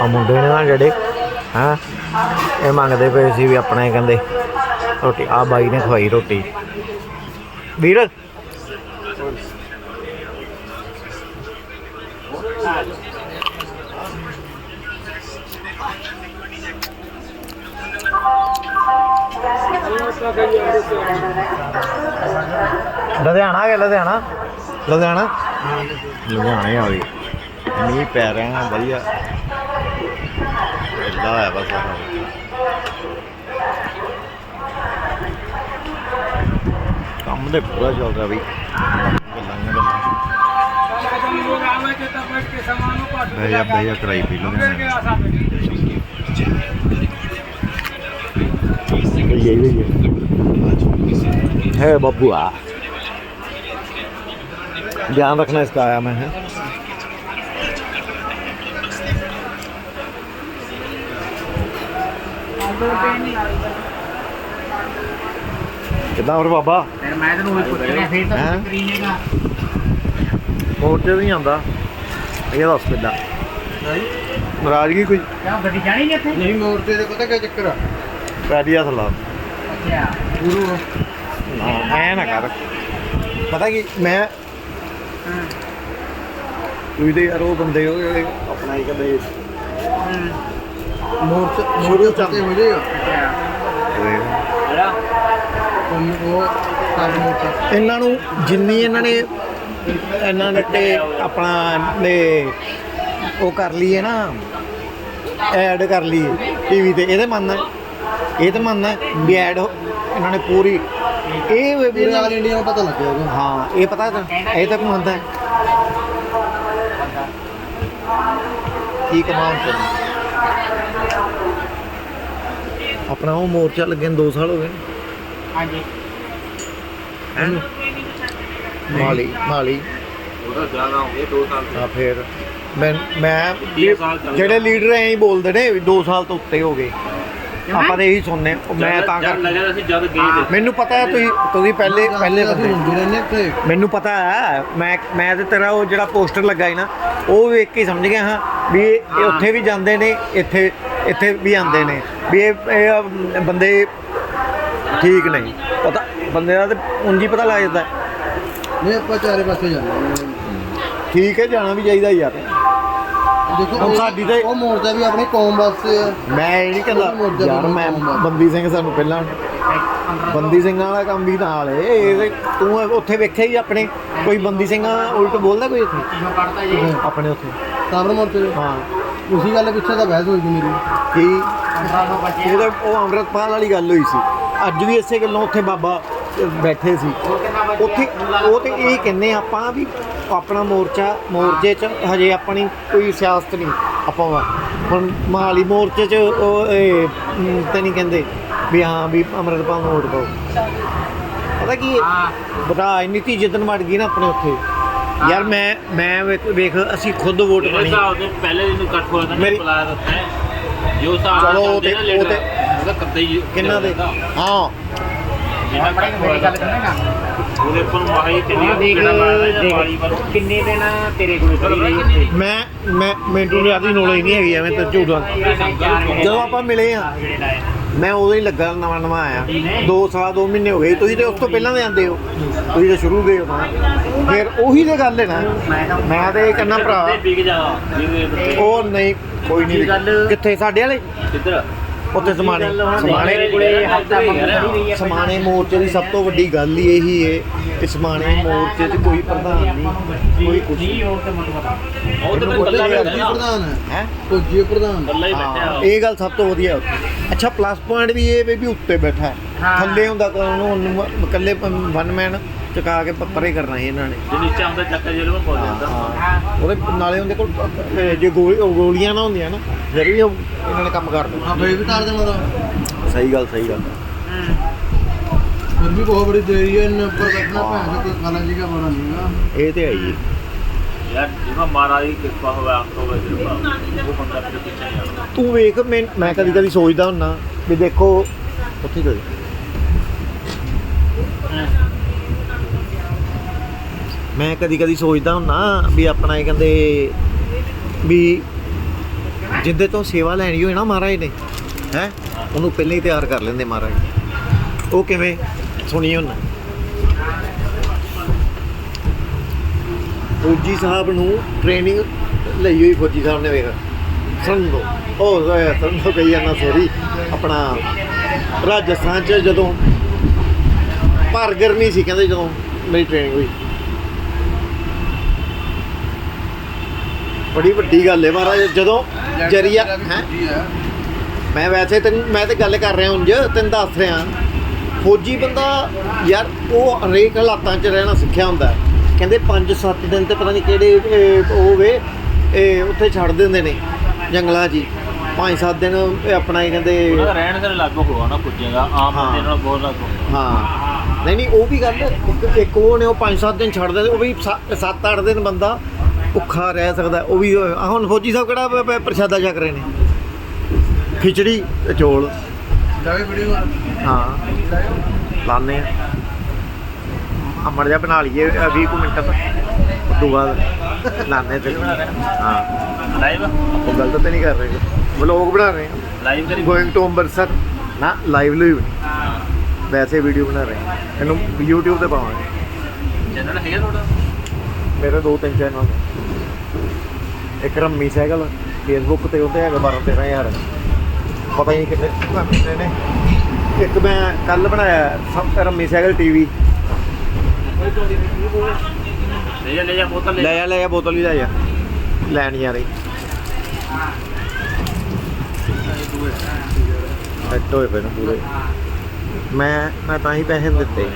ਆ ਮੁੰਡੇ ਨੇ ਨਾ ਜਿਹੜੇ, ਹਾਂ, ਇਹ ਮੰਗਦੇ ਪਏ ਸੀ ਵੀ ਆਪਣੇ ਕਹਿੰਦੇ ਰੋਟੀ ਆ ਬਾਈ ਨੇ ਖਵਾਈ ਰੋਟੀ। ਵੀਰ? ਲੁਧਿਆਣਾ ਗਿਆ, ਲੁਧਿਆਣਾ? ਲੁਧਿਆਣਾ? ਲੁਧਿਆਣੇ ਆ ਗਏ। ਮੀਂਹ ਪੈ ਰਿਹਾ ਹੈ ਵਧੀਆ ਇੱਦਾਂ ਹੋਇਆ ਬਸ ਸਾਰਾ ਕੰਮ ਤੇ ਪੂਰਾ ਚੱਲ ਰਿਹਾ ਬਈ ਗੱਲਾਂ ਹੀ ਗੱਲਾਂ ਬਈ ਜਾ ਬਈ ਜਾ ਕਰਾਈ ਪੀ ਲਓ ਭਈਆ ਹੀ ਭਈਆ है बबुआ ध्यान रखना इसका आया मैं है ਕਿੱਦਾਂ ਹੋਰ ਬਾਬਾ? ਫਿਰ ਮੈਂ ਤੈਨੂੰ ਉਹੀ ਪੁੱਛਣਾ ਫਿਰ ਤਾਂ ਹੈਂ? ਕਰੀਨੇਗਾ ਹੋਰ ਤੇ ਨਹੀਂ ਆਉਂਦਾ। ਇਹ ਦੱਸ ਕਿੱਦਾਂ? ਨਾਰਾਜ਼ਗੀ ਕੋਈ? ਕਿਉਂ ਗੱਡੀ ਜਾਣੀ ਨਹੀਂ ਇੱਥੇ? ਨਹੀਂ ਮੋਰਚੇ ਦੇ ਪਤਾ ਕੀ ਚੱਕਰ ਆ? ਪੈਰੀ ਹੱਥ ਲਾ। ਅੱਛਾ। ਗੁਰੂ ਨਾ ਐ ਨਾ ਕਰ। ਪਤਾ ਕੀ ਮੈਂ ਤੁਸੀਂ ਤੇ ਯਾਰ ਉਹ ਬੰਦੇ ਹੋ ਜਿਹੜੇ ਆਪਣਾ ਹੀ ਕਦੇ ਮੋਰਚਾ ਸ਼ੁਰੂ ਚੱਲਦੇ ਹੋ ਜਾਏਗਾ ਜਿਹੜਾ ਉਹ ਉਹ ਕਰ ਮੋਰਚਾ ਇਹਨਾਂ ਨੂੰ ਜਿੰਨੀ ਇਹਨਾਂ ਨੇ ਇਹਨਾਂ ਨੇ ਤੇ ਆਪਣਾ ਨੇ ਉਹ ਕਰ ਲਈ ਹੈ ਨਾ ਐਡ ਕਰ ਲਈ ਟੀਵੀ ਤੇ ਇਹਦੇ ਮੰਨਣਾ ਇਹ ਤਾਂ ਮੰਨਣਾ ਵੀ ਐਡ ਇਹਨਾਂ ਨੇ ਪੂਰੀ ਇਹ ਵੀ ਆਲ ਇੰਡੀਆ ਨੂੰ ਪਤਾ ਲੱਗਿਆ ਹਾਂ ਇਹ ਪਤਾ ਤਾਂ ਇਹ ਤਾਂ ਮੰਨਦਾ ਹੈ। ਕੀ ਕਮਾਉਂ ਤੇ ਆਪਣਾ ਉਹ ਮੋਰਚਾ ਲੱਗੇ ਨੂੰ 2 ਸਾਲ ਹੋ ਗਏ ਹਾਂਜੀ। ਹੈ? ਮਾਲੀ ਮਾਲੀ। ਉਹਦਾ ਜ਼ਿਆਦਾ ਹੋ ਗਿਆ 2 ਸਾਲ ਆ ਫਿਰ। ਮੈਂ ਮੈਂ 20 ਸਾਲ ਚੱਲ ਜਿਹੜੇ ਲੀਡਰ ਐਂ ਹੀ ਬੋਲਦੇ ਨੇ 2 ਸਾਲ ਤੋਂ ਉੱਤੇ ਹੋ ਗਏ। ਆਪਾਂ ਤਾਂ ਇਹੀ ਸੁਣਨੇ ਉਹ ਮੈਂ ਤਾਂ ਜਦ ਕਰ ਲੱਗਿਆ ਅਸੀਂ ਜਦ ਗਏ ਤੇ ਮੈਨੂੰ ਪਤਾ ਹੈ ਤੁਸੀਂ ਤੁਸੀਂ ਪਹਿਲੇ ਪਹਿਲੇ ਬੰਦੇ। ਹੁੰਦੇ ਰਹਿੰਦੇ ਤੇ ਮੈਨੂੰ ਪਤਾ ਹੈ ਮੈਂ ਮੈਂ ਤੇ ਤੇਰਾ ਉਹ ਜਿਹੜਾ ਪੋਸਟਰ ਲੱਗਾ ਸੀ ਨਾ ਉਹ ਵੇਖ ਕੇ ਹੀ ਸਮਝ ਗਿਆ ਹਾਂ ਵੀ ਇਹ ਇਹ ਉੱਥੇ ਵੀ ਜਾਂਦੇ ਨੇ ਇੱਥੇ ਇੱਥੇ ਵੀ ਆਉਂਦੇ ਨੇ ਵੀ ਇਹ ਇਹ ਬੰਦੇ ਠੀਕ ਨਹੀਂ ਪਤਾ ਬੰਦੇ ਦਾ ਤੇ ਉਂਝ ਹੀ ਪਤਾ ਲੱਗ ਜਾਂਦਾ। ਨਹੀਂ ਆਪਾਂ ਚਾਰੇ ਪਾਸੇ ਜਾਂਦੇ। ਠੀਕ ਹੈ ਜਾਣਾ ਵੀ ਚਾਹੀਦਾ ਯਾਰ। ਦੇਖੋ ਹੁਣ ਉਹ- ਸਾਡੀ ਤੇ- ਉਹ ਮੋਰਚਾ ਵੀ ਆਪਣੀ ਕੌਮ ਵਾਸਤੇ ਆ। ਮੈਂ ਇਹ ਨਹੀਂ ਕਹਿੰਦਾ। ਯਾਰ ਮੈਂ ਬੰਦੀ ਸਿੰਘ ਸਾਨੂੰ ਪਹਿਲਾਂ ਬੰਦੀ ਸਿੰਘਾਂ ਵਾਲਾ ਕੰਮ ਵੀ ਨਾਲ ਏ ਇਹ ਤੇ ਉੱਥੇ ਵੇਖਿਆ ਹੀ ਆਪਣੇ ਕੋਈ ਬੰਦੀ ਸਿੰਘ ਉਲਟ ਬੋਲਦਾ ਕੋਈ ਇੱਥੇ? ਕਿਹਨੂੰ ਕੱਢਦਾ ਜੀ। ਆਪਣੇ ਉੱਥੇ। ਸਾਬਰ ਮੋਰਚੇ ਹਾਂ। ਉਸੇ ਗੱਲ ਪਿੱਛੇ ਤਾਂ ਬਹਿਸ ਹੋਈ ਸੀ ਮੇਰੀ। ਕੀ? 1500 ਬੱਚੇ ਉਹਦੇ ਉਹ ਅੰਮ੍ਰਿਤਪਾਲ ਵਾਲੀ ਗੱਲ ਹੋਈ ਸੀ। ਅੱਜ ਵੀ ਇਸੇ ਗੱਲੋਂ ਉੱਥੇ ਬਾਬਾ ਬੈਠੇ ਸੀ। ਉੱਥੇ ਉਹ ਤੇ ਇਹ ਕਹਿੰਦੇ ਆਪਾਂ ਵੀ ਆਪਣਾ ਮੋਰਚਾ ਮੋਰਚੇ 'ਚ ਹਜੇ ਆਪਣੀ ਕੋਈ ਸਿਆਸਤ ਨਹੀਂ ਆਪਾਂ ਵਾ। ਹੁਣ ਮਹਾਲੀ ਮੋਰਚੇ 'ਚ ਉਹ ਇਹ, ਤੇ ਨਹੀਂ ਕਹਿੰਦੇ ਵੀ ਹਾਂ ਵੀ ਅੰਮ੍ਰਿਤਪਾਲ ਨੂੰ ਵੋਟ ਪਾਓ। ਪਤਾ ਕੀ ਹੈ? ਹਾਂ। ਰਾਜਨੀਤੀ ਜਿੱਦਣ ਵੜ ਗਈ ਨਾ ਆਪਣੇ ਉੱਥੇ। ਯਾਰ ਮੈਂ ਮੈਂ ਵੇਖ ਵੇਖ ਅਸੀਂ ਖੁਦ ਵੋਟ ਮੇਰੇ ਪਾਣੀ। ਹਿਸਾਬ ਦੇ ਪਹਿਲੇ ਦਿਨ ਇਕੱਠ ਹੋਇਆ ਤਾਂ ਮੇਰੀ- ਪਲਾਇਆ ਦਿੱਤਾ ਹੈ ਜੋ ਹਿਸਾਬ ਚਲੋ ਉਹ ਚੱਲਦੇ ਤੇ- ਨਾ ਉਹ ਲੀਡਰ ਤੇ- ਉਹਦਾ ਕੱਦੇ ਹੀ ਕਿੰਨਾ ਦੇ? ਹਾਂ। ਜਿਹੜਾ ਆਪਣੇ ਇਕੱਠ ਮੇਰੀ ਗੱਲ ਹੋਇਆ ਸੁਣੇਗਾ ਉਹਦੇ ਉੱਪਰ ਮਾਹੀ ਤੇ ਆਹ ਦੇਖ ਜਿਹੜਾ ਮਾਰਦਾ ਜਾਂ ਮਾਰੀ ਵੱਲ ਦੇਖ ਕਿੰਨੇ ਦਿਨ ਤੇਰੇ ਕੋਲ ਖੜੀ ਰਹੀ ਇੱਥੇ ਮੈਂ ਮੈਂ ਮੈਨੂੰ ਨਹੀਂ ਹੈਗੀ ਐਵੇਂ ਤਾਂ ਝੂਠਾ ਜਦੋਂ ਆਪਾਂ ਮਿਲੇ ਆ। ਮੈਂ ਉਦੋਂ ਹੀ ਲੱਗਾ ਨਵਾਂ ਨਵਾਂ ਆਇਆ। ਦੋ ਸਾਲ ਦੋ ਮਹੀਨੇ ਹੋ ਗਏ। ਤੁਸੀਂ ਤੇ ਉਸ ਤੋਂ ਪਹਿਲਾਂ ਦੇ ਆਂਦੇ ਹੋ। ਤੁਸੀਂ ਤਾਂ ਸ਼ੁਰੂ ਦੇ ਹੋ ਤਾਂ। ਫਿਰ ਉਹੀ ਤੇ ਗੱਲ ਹੈ ਨਾ। ਮੈਂ ਤੇ ਇਹ ਕਹਿੰਦਾ ਭਰਾ ਉਹ ਨਹੀਂ ਕੋਈ ਨਹੀਂ? ਕਿੱਥੇ? ਸਾਡੇ ਵਾਲੇ? ਕਿੱਧਰ? ਉੱਥੇ ਸਮਾਣੇ। ਸਮਾਣੇ ਕੋਲੇ ਹਫਤਾ ਸਮਾਣੇ ਮੋਰਚੇ ਦੀ ਸਭ ਤੋਂ ਵੱਡੀ ਗੱਲ ਹੀ ਇਹੀ ਹੈ ਕਿ ਸਮਾਣੇ ਮੋਰਚੇ 'ਚ ਕੋਈ ਪ੍ਰਧਾਨ ਨਹੀਂ ਕੋਈ ਕੁਛ ਨਹੀਂ ਹੋਰ ਤੇ ਮਤ ਪਤਾ। ਉਹ ਤਾਂ ਮੋਰਚੇ ਕੱਲਾ ਦੇ ਬੈਠਾ ਨਾ। ਪ੍ਰਧਾਨ ਹੈ। ਫੌਜੀ ਪ੍ਰਧਾਨ। ਕੱਲਾ ਹੀ ਬੈਠਾ ਇਹ ਗੱਲ ਸਭ ਤੋਂ ਵਧੀਆ ਉੱਥੇ। ਅੱਛਾ ਪਲੱਸ ਪੁਆਇੰਟ ਵੀ ਇਹ ਵੀ ਉੱਤੇ ਬੈਠਾ ਹੈ। ਥੱਲੇ ਹੁੰਦਾ ਕਾਨੂੰਨ ਉਹਨੂੰ ਇਕੱਲੇ ਵਨ ਮੈਨ ਚੁਕਾ ਕੇ ਪਰੇ ਕਰਨਾ ਸੀ ਇਹਨਾਂ ਨੇ। ਜੇ ਨੀਚੇ ਆਉਂਦਾ ਚੱਕਰ ਜਿਹੜੇ ਮੈਂ ਪਹੁੰਚ ਜਾਂਦਾ। ਹਾਂ ਉਹਦੇ ਨਾਲੇ ਉਹਦੇ ਕੋਲ ਜੇ ਗੋਲੀ ਉਹ ਗੋਲੀਆਂ ਨਾ ਹੁੰਦੀਆਂ ਨਾ ਫਿਰ ਵੀ ਉਹ ਇਹਨਾਂ ਨੇ ਕੰਮ ਕਰ ਦੇਣਾ। ਹਾਂ ਫੇਰ ਵੀ ਤਾਰ ਦੇਣਾ ਤਾਂ ਸਹੀ ਗੱਲ ਸਹੀ ਗੱਲ। ਫਿਰ ਵੀ ਬਹੁਤ ਬੜੀ ਦੇਰੀ ਹੈ ਇੰਨੇ ਉੱਪਰ ਬੈਠਣਾ ਭੈਣ ਚੋ ਖਾਲਾ ਜੀ ਦਾ ਬੜਾ ਨਹੀਂਗਾ ਇਹ ਤੇ ਆਈ ਯਾਰ ਜਿਹਦਾ ਮਹਾਰਾਜ ਦੀ ਕਿਰਪਾ ਹੋਵੇ ਆਪ ਹੋਵੇ ਕਿਰਪਾ ਉਹ ਬੰਦਾ ਫਿਰ ਪਿੱਛੇ ਨਹੀਂ ਆਉਂਦਾ। ਤੂੰ ਵੇਖ ਮੈਂ ਮੈਂ ਕਦੀ ਕਦੀ ਸੋਚਦਾ ਹੁੰਨਾ ਵੀ ਦੇਖੋ ਉੱਥੇ ਗਏ ਮੈਂ ਕਦੀ ਕਦੀ ਸੋਚਦਾ ਹੁੰਨਾ ਵੀ ਆਪਣਾ ਇਹ ਕਹਿੰਦੇ ਵੀ ਜਿੰਦੇ ਤੋਂ ਸੇਵਾ ਲੈਣੀ ਹੋਏ ਨਾ ਮਹਾਰਾਜ ਨੇ ਹੈ? ਉਹਨੂੰ ਪਹਿਲਾਂ ਹੀ ਤਿਆਰ ਕਰ ਲੈਂਦੇ ਮਹਾਰਾਜ। ਉਹ ਕਿਵੇਂ? ਸੁਣੀ ਹੁਣ ਫੌਜੀ ਸਾਹਿਬ ਨੂੰ ਟ੍ਰੇਨਿੰਗ ਲਈ ਹੋਈ ਫੌਜੀ ਸਾਹਿਬ ਨੇ ਵੇਖ। ਲਓ ਉਹ ਲਓ ਕਹੀ ਜਾਂਦਾ ਸੋਰੀ। ਆਪਣਾ ਰਾਜਸਥਾਨ ਚ ਜਦੋਂ ਭਰ ਗਰਮੀ ਸੀ ਕਹਿੰਦੇ ਜਦੋਂ ਮੇਰੀ ਟ੍ਰੇਨਿੰਗ ਹੋਈ। ਬੜੀ ਵੱਡੀ ਗੱਲ ਹੈ ਮਹਾਰਾਜ ਜਦੋਂ ਜਰੀਆ ਹੈ? ਮੈਂ ਵੈਸੇ ਤੈਨੂੰ ਮੈਂ ਤੇ ਗੱਲ ਕਰ ਰਿਹਾ ਉਂਝ ਤੈਨੂੰ ਦੱਸ ਰਿਹਾ। ਫੌਜੀ ਬੰਦਾ ਯਾਰ ਉਹ ਹਰੇਕ ਹਾਲਾਤਾਂ 'ਚ ਰਹਿਣਾ ਸਿੱਖਿਆ ਹੁੰਦਾ। ਕਹਿੰਦੇ 5-7 ਦਿਨ ਤੇ ਪਤਾ ਨਹੀਂ ਕਿਹੜੇ ਉਹ ਵੇ ਇਹ ਉੱਥੇ ਛੱਡ ਦਿੰਦੇ ਨੇ ਜੰਗਲਾਂ 'ਚ 5-7 ਦਿਨ ਇਹ ਆਪਣਾ ਹੀ ਕਹਿੰਦੇ ਉਹਨਾਂ ਦਾ ਰਹਿਣ ਦੇ ਲੱਗ ਹੋਗਾ ਨਾ ਪੁੱਜੇਗਾ ਆਮ। ਬੰਦੇ ਨਾਲ ਬਹੁਤ ਲੱਗ ਹੋਗਾ ਹਾਂ। ਨਹੀਂ ਨਹੀਂ ਉਹ ਵੀ ਗੱਲ ਇੱਕ ਉਹ ਨੇ ਉਹ 5-7 ਦਿਨ ਛੱਡ ਦਿੰਦੇ ਉਹ ਵੀ 7-8 ਦਿਨ ਬੰਦਾ ਭੁੱਖਾ ਰਹਿ ਸਕਦਾ ਉਹ ਵੀ ਹੁਣ ਫੌਜੀ ਸਾਹਿਬ ਕਿਹੜਾ ਪ੍ਰਸ਼ਾਦਾ ਛਕ ਰਹੇ ਨੇ? ਖਿਚੜੀ ਚੌਲ। ਜਾਵੇ ਵੀਡੀਓ ਹਾਂ। ਲਾਣੇ ਆ। ਅਮਰ ਜਿਹਾ ਬਣਾ ਲਈਏ 20 ਕੁ ਮਿੰਟ ਤੱਕ ਉਦੋਂ ਬਾਅਦ ਲਾਣੇ। ਤੇ ਹਾਂ। ਲਾਈਵ ਉਹ ਗਲਤ ਤੇ ਨਹੀਂ ਕਰ ਰਹੇ। ਵਲੌਗ ਬਣਾ ਰਹੇ ਹਾਂ। ਲਾਈਵ ਕਰੀ ਗੋਇੰਗ ਟੂ ਅੰਮ੍ਰਿਤਸਰ। ਨਾ ਲਾਈਵ ਲਈ ਵੈਸੇ ਵੀਡੀਓ ਬਣਾ ਰਹੇ ਹਾਂ। ਇਹਨੂੰ YouTube ਤੇ ਪਾਵਾਂਗੇ। ਚੈਨਲ ਹੈਗਾ ਤੁਹਾਡਾ? ਮੇਰੇ ਦੋ ਤਿੰਨ ਚੈਨਲ ਨੇ। ਇੱਕ ਰੰਮੀ ਸਾਈਕਲ ਫੇਸਬੁੱਕ ਤੇ ਉਹਤੇ ਹੈਗਾ 12 13 ਹਜ਼ਾਰ। ਪਤਾ ਹੀ ਕਿੰਨੇ ਕਿੰਨੇ ਨੇ। ਇੱਕ ਮੈਂ ਕੱਲ ਬਣਾਇਆ ਸਭ ਰੰਮੀ ਸਾਈਕਲ ਟੀਵੀ। ਲੈ ਜਾ ਲੈ ਜਾ ਬੋਤਲ ਲੈ। ਲੈ ਆ ਲੈ ਆ ਬੋਤਲ ਹੀ ਲੈ ਜਾ। ਲੈਣ ਜਾ ਰਹੀ। ਸੈੱਟ ਹੋਏ ਪਏ ਨੇ ਪੂਰੇ। ਮੈਂ ਮੈਂ ਤਾਂ ਹੀ ਪੈਸੇ ਦਿੱਤੇ।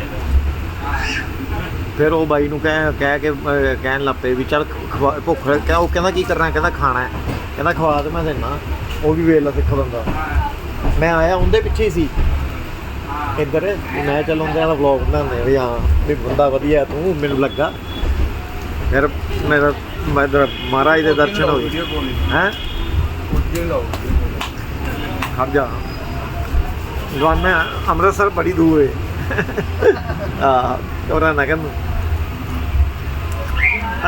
ਫਿਰ ਉਹ ਬਾਈ ਨੂੰ ਕਹਿ ਕਹਿ ਕੇ ਅਹ, ਕਹਿਣ ਲੱਪੇ ਵੀ ਚੱਲ ਖਵਾ- ਭੁੱਖ ਕਹਿ ਉਹ ਕਹਿੰਦਾ ਕੀ ਕਰਨਾ ਕਹਿੰਦਾ ਖਾਣਾ ਹੈ। ਕਹਿੰਦਾ ਖਵਾ ਦੇ ਮੈਂ ਦੇਣਾ ਉਹ ਵੀ ਵੇਲਾ ਸਿੱਖ ਬੰਦਾ। ਮੈਂ ਆਇਆ ਉਹਦੇ ਪਿੱਛੇ ਹੀ ਸੀ। ਇੱਧਰ ਮੈਂ ਚੱਲ ਉਹਦੇ ਵਾਲਾ ਵਲੌਗ ਬਣਾਉਂਦੇ ਆ ਵੀ ਹਾਂ ਵੀ ਬੰਦਾ ਵਧੀਆ ਤੂੰ ਮੈਨੂੰ ਲੱਗਾ। ਫਿਰ ਮੇਰਾ ਮੈਂ ਮਹਾਰਾਜ ਦੇ ਦਰਸ਼ਨ ਹੋ ਗਏ। ਹੈ? ਖੜ ਜਾ। ਗਵਾਨਾ ਅੰਮ੍ਰਿਤਸਰ ਬੜੀ ਦੂਰ ਹੈ ਆ ਤੋਰਾ ਨਾ ਕਰਨ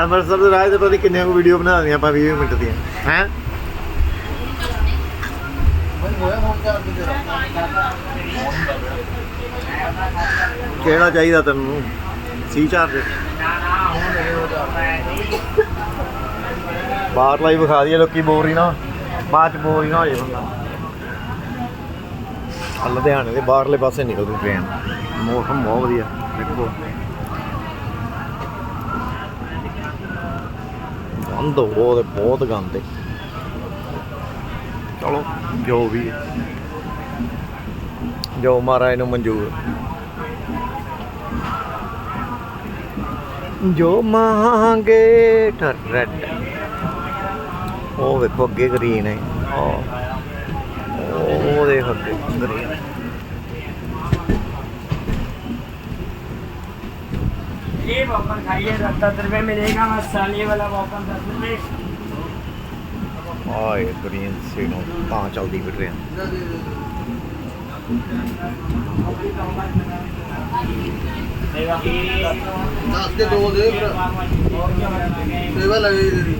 ਅੰਮ੍ਰਿਤਸਰ ਦੇ ਰਾਹ ਤੇ ਪਤਾ ਨਹੀਂ ਕਿੰਨੀਆਂ ਕੁ ਵੀਡੀਓ ਬਣਾ ਦਿਆਂ ਆਪਾਂ 20 ਮਿੰਟ ਦੀਆਂ। ਹੈ? ਦੇ ਕਿਹੜਾ ਚਾਹੀਦਾ ਤੈਨੂੰ, ਸੀ ਚਾਰਜ ਬਾਹਰ ਲਾਈ ਵਿਖਾ ਦਈਏ, ਲੋਕੀ ਬੋਰ ਹੀ ਨਾ, ਬਾਅਦ ਚ ਬੋਰ ਹੀ ਨਾ ਹੋ ਜਾਏ ਬੰਦਾ। ਲੁਧਿਆਣੇ ਦੇ ਬਾਹਰਲੇ ਪਾਸੇ ਨਿਕਲਦੀ ਟ੍ਰੇਨ ਮੌਸਮ ਬਹੁਤ ਵਧੀਆ, ਦੇਖੋ। ਗੰਦ ਬਹੁਤ ਬਹੁਤ ਗੰਦ ਹੈ। ਚਲੋ ਜੋ ਵੀ ਹੈ ਜੋ ਮਹਾਰਾਜ ਨੂੰ ਮਨਜ਼ੂਰ ਜੋ ਮੰਗੇ ਟਰਟ ਉਹ ਵੇਖੋ ਅੱਗੇ ਗ੍ਰੀਨ ਹੈ ਉਹ ਉਹ ਦੇਖ ਅੱਗੇ ਗ੍ਰੀਨ ये पॉपकॉर्न खाइए दस दस रुपये मिलेगा मसाले वाला पॉपकॉर्न दस रुपये ਆਏ ਗ੍ਰੀਨ ਸਿਗਨਲ ਤਾਂ ਚੱਲਦੀ ਵੀ ਟ੍ਰੇਨ ਸੇਵਾ ਲੱਗੀ ਤੇਰੀ।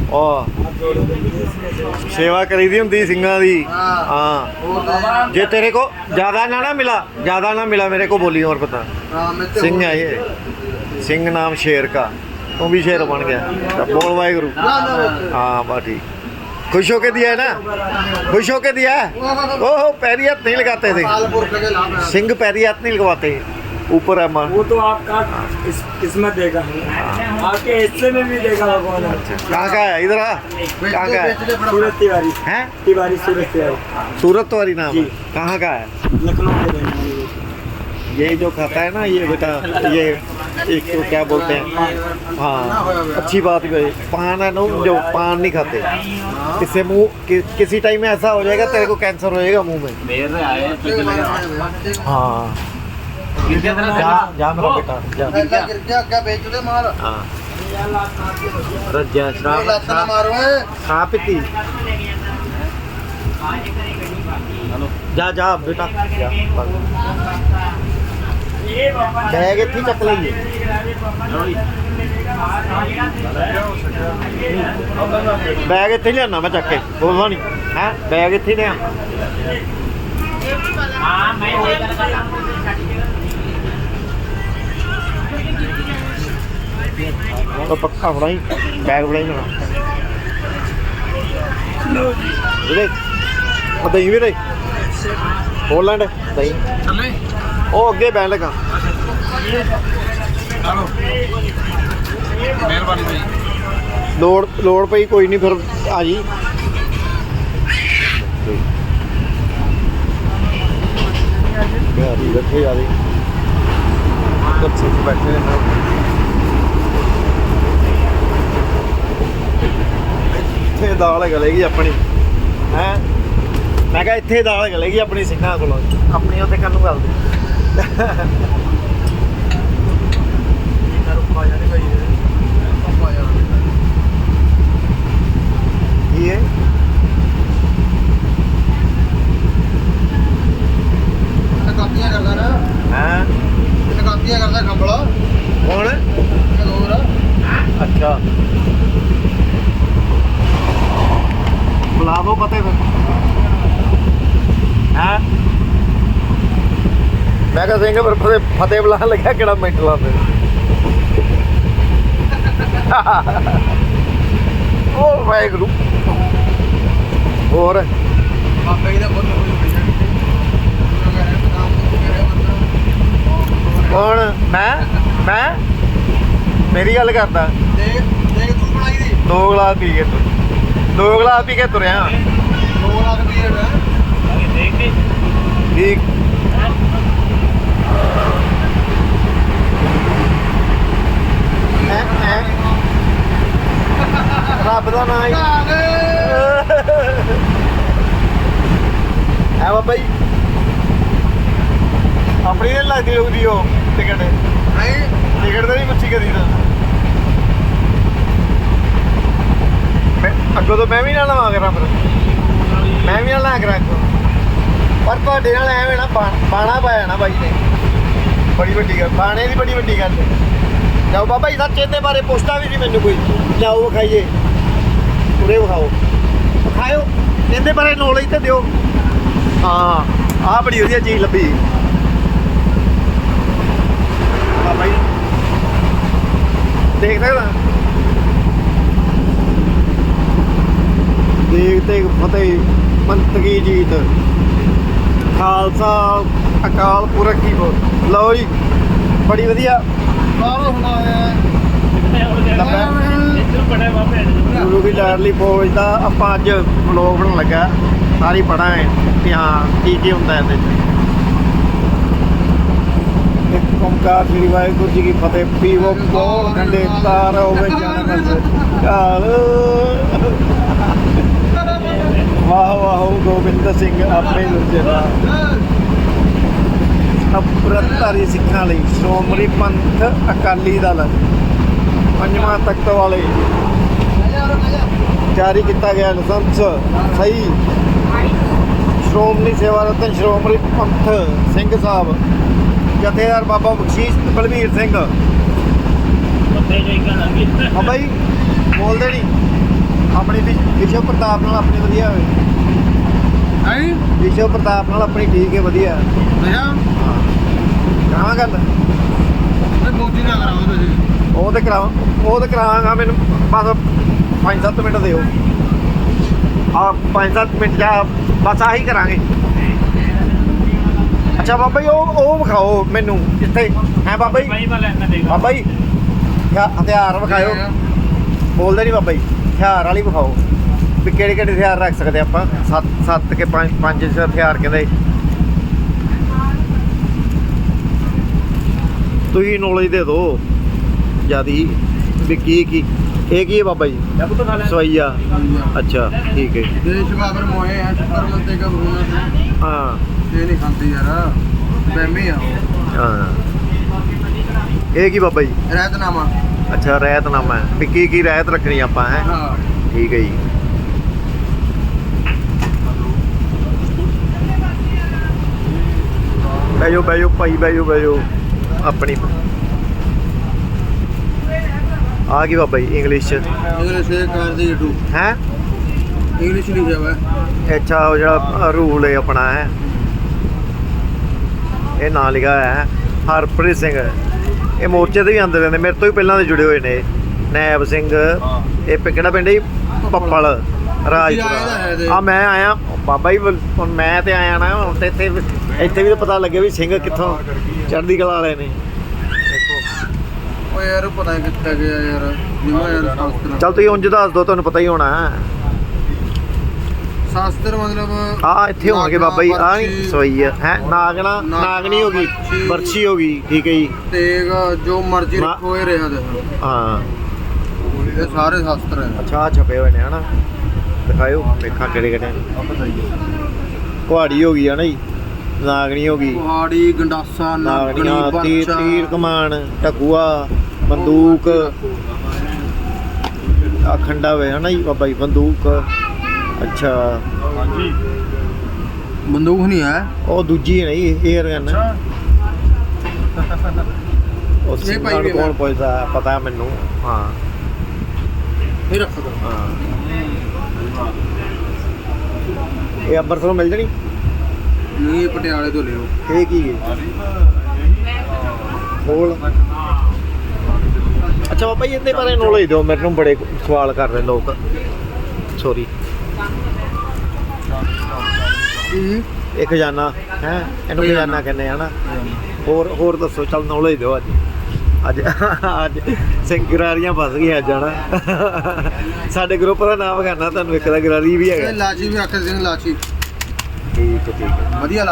ਕਰੀਦੀ ਹੁੰਦੀ ਸਿੰਘਾਂ ਦੀ। ਹਾਂ। ਜੇ ਤੇਰੇ ਕੋ ਜ਼ਿਆਦਾ ਨਾ ਨਾ ਮਿਲਾ ਜ਼ਿਆਦਾ ਨਾ ਮਿਲਾ ਮੇਰੇ ਕੋ ਬੋਲੀ ਹੋਰ ਪਤਾ। ਸਿੰਘ ਆ ਇਹ। ਸਿੰਘ ਨਾਮ ਸ਼ੇਰ ਕਾ ਤੂੰ ਵੀ ਸ਼ੇਰ ਬਣ ਗਿਆ। ਬੋਲ ਵਾਹਿਗੁਰੂ। ਹਾਂ ਬਾ खुश होके दिया है ना? खुश होके दिया है? ओहो पैरी हाथ नहीं लगाते थे। सिंह पैरी हाथ नहीं लगवाते। ऊपर है माँ। वो तो आपका इस, इसमें देगा। आपके हिस्से में भी देगा भगवान। कहाँ का है? इधर आ। कहाँ का है? सूरत तिवारी। हैं? तिवारी सूरत तिवारी। सूरत तिवारी नाम कहाँ का है? लखनऊ के रहने वाले। ये जो खाता है ना ये बेटा ये एक तो क्या बोलते हैं? हाँ अच्छी बात भाई पान है ना जो पान नहीं खाते। इससे मुँह कि, किसी टाइम में ऐसा हो जाएगा तेरे को कैंसर हो जाएगा मुँह में। हाँ। जा मेरा बेटा जा। हाँ। रज्जा पीती जा जा बेटा। जा ਬੈਗ ਇੱਥੇ ਚੱਕ ਲਈਏ। ਬੈਗ ਇੱਥੇ ਲਿਆਣਾ ਮੈਂ ਚੱਕ ਕੇ, ਬੋਲਦਾ ਨਹੀਂ ਹੈ, ਬੈਗ ਇੱਥੇ ਲਿਆ ਹਾਂ ਮੈਂ ਇਹ ਗੱਲ ਕਰ ਤਾਂ ਪੱਖਾ ਬੈਗ ਫੜਾਈ ਨਾ ਲੋ ਜੀ ਵੀਰੇ ਆ ਦਹੀਂ ਵੀਰੇ। ਹੋਲੈਂਡ ਦਹੀਂ। ਚੱਲੇ ਉਹ ਅੱਗੇ ਬੈਣ ਲਗਾ ਚਲੋ ਮਿਹਰਬਾਨੀ ਭਾਈ ਲੋੜ ਲੋੜ ਪਈ ਕੋਈ ਨਹੀਂ ਫਿਰ ਆ ਜੀ। ਯਾਰੀ ਬੈਠੇ ਯਾਰੀ ਕੱਚੇ ਬੈਠੇ ਨੇ ਨਾ ਇੱਥੇ ਦਾਲ ਗਲੇਗੀ ਆਪਣੀ। ਹੈ? ਮੈਂ ਕਿਹਾ ਇੱਥੇ ਦਾਲ ਗਲੇਗੀ ਆਪਣੀ ਸਿੰਘਾਂ ਕੋਲੋਂ। ਆਪਣੀ ਉੱਥੇ ਕੰਨੂ ਗੱਲ ਦੇ ਕੀ ਹੈ? ਕਾਪੀਆਂ ਕਰਦਾ ਨਾ ਹਾਂ ਇਹ ਕਾਪੀਆਂ ਕਰਦਾ ਖੰਬਲਾ ਕੌਣ ਹੋਰ ਅੱਛਾ ਬੁਲਾ ਦੋ ਪਤੇ ਫਿਰ ਹਾਂ ਮੈਂ ਕਿਹਾ ਸਿੰਘ ਪਰ ਫਤਿਹ ਬੁਲਾਉਣ ਲੱਗਿਆ ਕਿਹੜਾ ਮਿੰਟ ਲਾਉਂਦੇ? ਉਹ ਵਾਹਿਗੁਰੂ। ਹੋਰ? ਬਾਬੇ ਜੀ ਦਾ ਬਹੁਤ ਹੋਈ ਪਈ ਕੌਣ? ਮੈਂ? ਮੈਂ? ਮੇਰੀ ਗੱਲ ਕਰਦਾ। ਦੇਖ ਦੇਖ ਤੂੰ ਬਣਾਈ ਦੀ। ਦੋ ਗਲਾਸ ਪੀ ਕੇ ਤੁਰ ਦੋ ਗਲਾਸ ਪੀ ਕੇ ਤੁਰਿਆ। 2 ਲੱਖ ਰੁਪਏ ਦਾ ਠੀਕ ਐ ਐ ਰੱਬ ਦਾ ਨਾਮ ਹੀ। ਐ ਬਾਬਾ ਜੀ। ਆਪਣੀ ਨਹੀਂ ਲੱਗਦੀ ਉਹਦੀ ਉਹ ਟਿਕਟ। ਨਹੀਂ। ਟਿਕਟ ਤਾਂ ਨਹੀਂ ਪੁੱਛੀ ਕਰੀ ਤਾਂ। ਮੈਂ ਅੱਗੋਂ ਤੋਂ ਮੈਂ ਵੀ ਨਾ ਲਵਾਂ ਕਰਾਂ ਫਿਰ। ਮੈਂ ਵੀ ਨਾ ਲਾ ਕਰਾਂ ਅੱਗੋਂ। ਪਰ ਤੁਹਾਡੇ ਨਾਲ ਐਵੇਂ ਨਾ ਬਾਣਾ ਪਾਇਆ ਨਾ ਬਾਈ ਨੇ। ਬੜੀ ਵੱਡੀ ਗੱਲ ਬਾਣੇ ਦੀ ਬੜੀ ਵੱਡੀ ਗੱਲ ਹੈ। ਜਾਓ ਬਾਬਾ ਜੀ ਸੱਚ ਇਹਦੇ ਬਾਰੇ ਪੁੱਛਦਾ ਵੀ ਨਹੀਂ ਮੈਨੂੰ ਕੋਈ। ਜਾਓ ਵਿਖਾਈਏ। ਉਰੇ ਵਿਖਾਓ। ਵਿਖਾਇਓ ਇਹਦੇ ਬਾਰੇ ਨੌਲੇਜ ਤੇ ਦਿਓ। ਹਾਂ ਆਹ ਬੜੀ ਵਧੀਆ ਚੀਜ਼ ਲੱਭੀ। ਬਾਬਾ ਜੀ ਦੇਖ ਸਕਦਾ ਦੇਖ ਤੇ ਫਤਿਹ ਮੰਤਕੀ ਜੀਤ। ਖਾਲਸਾ ਅਕਾਲ ਪੁਰਖ ਕੀ ਬੋਲ ਲਓ ਜੀ ਬੜੀ ਵਧੀਆ। ਬਾਹਰੋਂ ਸੁਣਾਇਆ। ਗੁਰੂ ਦੀ ਲਾਡਲੀ ਫੌਜ ਦਾ ਆਪਾਂ ਅੱਜ ਵਲੋਗ ਬਣਾਉਣ ਲੱਗਾ। ਸਾਰੀ ਪੜਾ ਹੈ ਕਿ ਹਾਂ, ਕੀ ਕੀ ਹੁੰਦਾ ਇਹਦੇ ਚ ਇੱਕ ਓਮਕਾਰ ਸ੍ਰੀ ਵਾਹਿਗੁਰੂ ਜੀ ਕੀ ਫਤਿਹ। ਪੀਵੋ ਕੋਲ ਕੰਡੇ ਤਾਰ ਹੋਵੇ ਜਨਮ ਕਾਲ ਵਾਹ ਵਾਹ, ਗੋਬਿੰਦ ਸਿੰਘ ਆਪਣੇ ਗੁਰਜਨਾ ਅਪਰਤਾਰੀ ਸਿੱਖਾਂ ਲਈ ਸ਼੍ਰੋਮਣੀ ਪੰਥ ਅਕਾਲੀ ਦਲ। ਪੰਜਵਾਂ ਤਖਤ ਵਾਲੇ। ਜਾਰੀ ਕੀਤਾ ਗਿਆ ਲਾਇਸੈਂਸ ਸਹੀ। ਸ਼੍ਰੋਮਣੀ ਸੇਵਾ ਰਤਨ ਸ਼੍ਰੋਮਣੀ ਪੰਥ ਸਿੰਘ ਸਾਹਿਬ ਜਥੇਦਾਰ ਬਾਬਾ ਬਖਸ਼ੀਸ਼ ਬਲਵੀਰ ਸਿੰਘ। ਬਾਬਾ ਜੀ ਬੋਲਦੇ ਨਹੀਂ ਆਪਣੀ ਵਿਸ਼- ਵਿਸ਼ਵ ਪ੍ਰਤਾਪ ਨਾਲ ਆਪਣੀ ਵਧੀਆ ਹੋਵੇ ਨਹੀਂ ਵਿਸ਼ਵ ਪ੍ਰਤਾਪ ਨਾਲ ਆਪਣੀ ਠੀਕ ਹੈ ਵਧੀਆ। ਅੱਛਾ। ਕਰਾਵਾਂ ਗੱਲ। ਤੇ ਮੋਦੀ ਨਾ ਕਰਾਓ ਤੁਸੀਂ। ਉਹ ਤੇ ਕਰਾਵਾਂ ਉਹ ਤੇ ਕਰਾਵਾਂਗਾ ਮੈਨੂੰ ਬਸ 5-7 ਮਿੰਟ ਦਿਓ। ਆ 5-7 ਮਿੰਟ ਜਾ ਬਸ ਆਹੀ ਕਰਾਂਗੇ। ਅੱਛਾ ਬਾਬਾ ਜੀ ਉਹ ਉਹ ਵਿਖਾਓ ਮੈਨੂੰ ਇੱਥੇ। ਹੈ ਬਾਬਾ ਜੀ? ਬਾਬਾ ਜੀ ਹਥਿਆ- ਹਥਿਆਰ ਵਿਖਾਇਓ। ਬੋਲਦੇ ਨਹੀਂ ਬਾਬਾ ਜੀ ਹਥਿਆਰ ਵਾਲੀ ਵਿਖਾਓ। ਵੀ ਕਿਹੜੇ ਕਿਹੜੇ ਹਥਿਆਰ ਰੱਖ ਸਕਦੇ ਆਪਾਂ? ਸੱਤ ਸੱਤ ਕੇ ਪੰਜ ਪੰਜ ਹਥਿਆਰ ਕਹਿੰਦੇ। ਤੁਸੀਂ ਨੌਲੇਜ ਦੇ ਦਿਓ। ਜਿਆਦੀ ਵੀ ਕੀ ਕੀ? ਇਹ ਕੀ ਹੈ ਬਾਬਾ ਜੀ? ਸਵਈਆ। ਅੱਛਾ ਠੀਕ ਹੈ। ਦੇਸ਼ ਬਾਬਰ ਮੋਏ ਆ ਸ਼ੁਕਰ ਮੰਤੇ ਕਬ ਹੋਣਾ। ਹਾਂ। ਇਹ ਨਹੀਂ ਖਾਂਦੇ ਯਾਰ। ਬੈਮੀ ਆ ਹਾਂ। ਇਹ ਕੀ ਬਾਬਾ ਜੀ? ਰਹਿਤਨਾਮਾ ਅੱਛਾ ਰਹਿਤਨਾਮਾ ਵੀ ਕੀ ਕੀ ਰਹਿਤ ਰੱਖਣੀ ਆਪਾਂ ਹੈ? ਹਾਂ। ਠੀਕ ਹੈ ਜੀ। ਬੈਜੋ ਬੈਜੋ ਭਾਈ ਬੈਜੋ ਬੈਜੋ ਆਪਣੀ ਆ ਗਈ ਬਾਬਾ ਜੀ ਇੰਗਲਿਸ਼ ਚ। ਅਗਲੇ ਸੇ ਕਰ ਦੀ ਟੂ ਹੈ? ਇੰਗਲਿਸ਼ ਲਿਖਿਆ ਹੋਇਆ ਹੈ। ਅੱਛਾ ਉਹ ਜਿਹੜਾ ਰੂਲ ਹੈ ਆਪਣਾ ਹੈ? ਇਹ ਨਾਂ ਲਿਖਿਆ ਹੋਇਆ ਹੈ ਹਰਪ੍ਰੀਤ ਸਿੰਘ। ਇਹ ਮੋਰਚੇ ਤੇ ਵੀ ਆਉਂਦੇ ਰਹਿੰਦੇ ਮੇਰੇ ਤੋਂ ਵੀ ਪਹਿਲਾਂ ਦੇ ਜੁੜੇ ਹੋਏ ਨੇ। ਨੈਬ ਸਿੰਘ ਇਹ ਕਿਹੜਾ ਪਿੰਡ ਹੈ? ਪੱਪਲ ਹੈ ਰਾਜਪੁਰਾ। ਆ ਮੈਂ ਆਇਆ ਬਾਬਾ ਜੀ ਹੁਣ ਮੈਂ ਤੇ ਆਇਆ ਨਾ ਹੁਣ ਤੇ ਇੱਥੇ ਇੱਥੇ ਵੀ ਤਾਂ ਪਤਾ ਲੱਗਿਆ ਵੀ ਸਿੰਘ ਕਿੱਥੋਂ ਚੜ੍ਹਦੀ ਕਲਾ ਵਾਲੇ ਨੇ। ਯਾਰ ਪਤਾ ਨਹੀਂ ਕਿੱਥੇ ਗਿਆ ਯਾਰ। ਨਿਮਾ ਯਾਰ ਸ਼ਾਸਤਰ ਚਲ ਤੁਸੀਂ ਉਂਝ ਦੱਸ ਦਿਓ ਤੁਹਾਨੂੰ ਪਤਾ ਹੀ ਹੋਣਾ ਸ਼ਾਸਤਰ ਮਤਲਬ ਆ ਇੱਥੇ ਹੋਣਗੇ ਬਾਬਾ ਜੀ। ਆ ਨਹੀਂ ਵਰਛੀ, ਸੋਈ ਹੈ ਹੈ ਨਾਗਣਾ ਨਾਗਣੀ ਹੋ ਗਈ ਵਰਛੀ। ਹੋ ਗਈ ਠੀਕ ਹੈ ਜੀ। ਤੇਗ ਜੋ ਮਰਜ਼ੀ ਮਾ- ਰੱਖੋ ਇਹ ਰਿਹਾ ਦੇਖੋ। ਹਾਂ। ਇਹ ਸਾਰੇ ਸ਼ਾਸਤਰ ਹੈ ਅੱਛਾ ਆਹ ਛਪੇ ਹੋਏ ਨੇ ਹਨਾ? ਦਿਖਾਇਓ ਵੇਖਾਂ ਕਿਹੜੇ ਕਿਹੜੇ ਨੇ। ਕੁਹਾੜੀ ਹੋ ਗਈ ਹੈ ਨਾ ਜੀ। ਨਾਗਣੀ ਹੋ ਗਈ। ਕੁਹਾੜੀ ਗੰਡਾਸਾ ਨਾਗਣੀ ਤੀਰ ਕਮਾਨ ਟਕੂਆ ਬੰਦੂਕ। ਆ ਖੰਡਾ ਵੇ ਹਨਾ ਜੀ ਬਾਬਾ ਜੀ ਬੰਦੂਕ। ਅੱਛਾ। ਬੰਦੂਕ ਨਹੀਂ ਹੈ। ਉਹ ਦੂਜੀ ਹੈ ਨਹੀਂ ਏਅਰ ਗਨ ਉਹ ਹੋਈ ਕੌਣ ਹੈ। ਪੁੱਛਦਾ ਪਤਾ ਮੈਨੂੰ। ਹਾਂ। ਇਹ ਰੱਖ ਦੋ। ਹਾਂ। ਇਹ ਅੰਬਰਸਰੋਂ ਮਿਲ ਜਣੀ? ਨਹੀਂ ਇਹ ਪਟਿਆਲੇ ਤੋਂ ਲਿਓ ਇਹ ਕੀ ਹੈ? ਖੋਲ ਅੱਛਾ ਬਾਬਾ ਜੀ, ਇਹਦੇ ਬਾਰੇ ਨੌਲੇਜ ਦਿਓ ਮੈਨੂੰ ਬੜੇ ਸਵਾਲ ਕਰ ਰਹੇ ਲੋਕ। ਸੌਰੀ ਇਹ ਖਜ਼ਾਨਾ, ਹੈ? ਇਹਨੂੰ ਖਜ਼ਾਨਾ ਕਹਿੰਦੇ ਆ ਹੋਰ ਹੋਰ ਦੱਸੋ, ਚਲ ਨੌਲੇਜ ਦਿਓ ਅੱਜ। ਅੱਜ ਅੱਜ ਸਿੰਗਰਾਰੀਆਂ ਫਸ ਗਈਆਂ ਅੱਜ, ਹਨਾ? ਸਾਡੇ ਗਰੁੱਪ ਦਾ ਨਾਮ ਕਰਨਾ ਤੁਹਾਨੂੰ, ਇੱਕ ਦਾ ਗਰਾਰੀ ਵੀ ਹੈਗਾ। ਲਾਚੀ ਵੀ ਰੱਖ ਸਿੰਘ ਲਾਚੀ। ਠੀਕ ਠੀਕ ਵਧੀਆ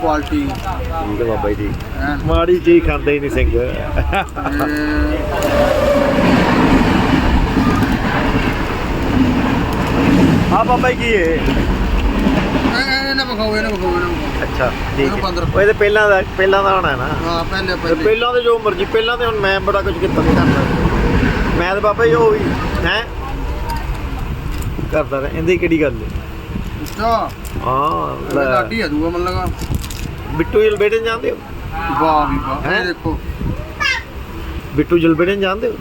ਕੁਆਲਿਟੀ ਠੀਕ ਹੈ ਬਾਬਾ ਜੀ ਠੀਕ। ਐਨ ਮਾੜੀ ਚੀਜ਼ ਖਾਂਦੇ ਹੀ ਨਹੀਂ ਸਿੰਘ। ਆ ਬਾਬਾ ਜੀ ਕੀ ਹੈ ਇਹ ਇਹ ਨਾ ਬਖਾਓ ਇਹ ਨਾ ਬਖਾਓ ਇਹ ਨਾ ਬਖਾਓ ਅੱਛਾ ਠੀਕ ਇਹਨੂੰ ਹੈ। ਪੰਦਰਾਂ। ਉਹ ਇਹਦੇ ਪਹਿਲਾਂ ਦਾ ਪਹਿਲਾਂ ਦਾ ਹੋਣਾ ਨਾ? ਹਾਂ ਪਹਿਲੇ ਤੇ ਪਹਿਲੇ। ਪਹਿਲਾਂ ਦੇ ਜੋ ਮਰਜ਼ੀ ਪਹਿਲਾਂ ਤੇ ਹੁਣ ਮੈਂ ਬੜਾ ਕੁਝ ਕੀਤਾ ਨਹੀਂ ਕਰਦਾ। ਮੈਂ ਤੇ ਬਾਬਾ ਜੀ ਉਹ ਵੀ ਹੈ? ਕਰਦਾ ਰਿਹਾ ਇਹਦੀ ਕਿਹੜੀ ਗੱਲ ਹੈ? ਅੱਛਾ। ਹਾਂ। ਲੈ। ਲਾਡੀ ਆ ਦੂਆ ਮਨ ਲਗਾ ਬਿੱਟੂ ਜਲਬੇੜੇ ਨੂੰ ਜਾਣਦੇ ਹੋ? ਵਾਹ ਵੀ ਵਾਹ ਹੈਂ? ਇਹ ਦੇਖੋ। ਬਿੱਟੂ ਜਲਬੇੜੇ ਨੂੰ ਜਾਣਦੇ ਹੋ?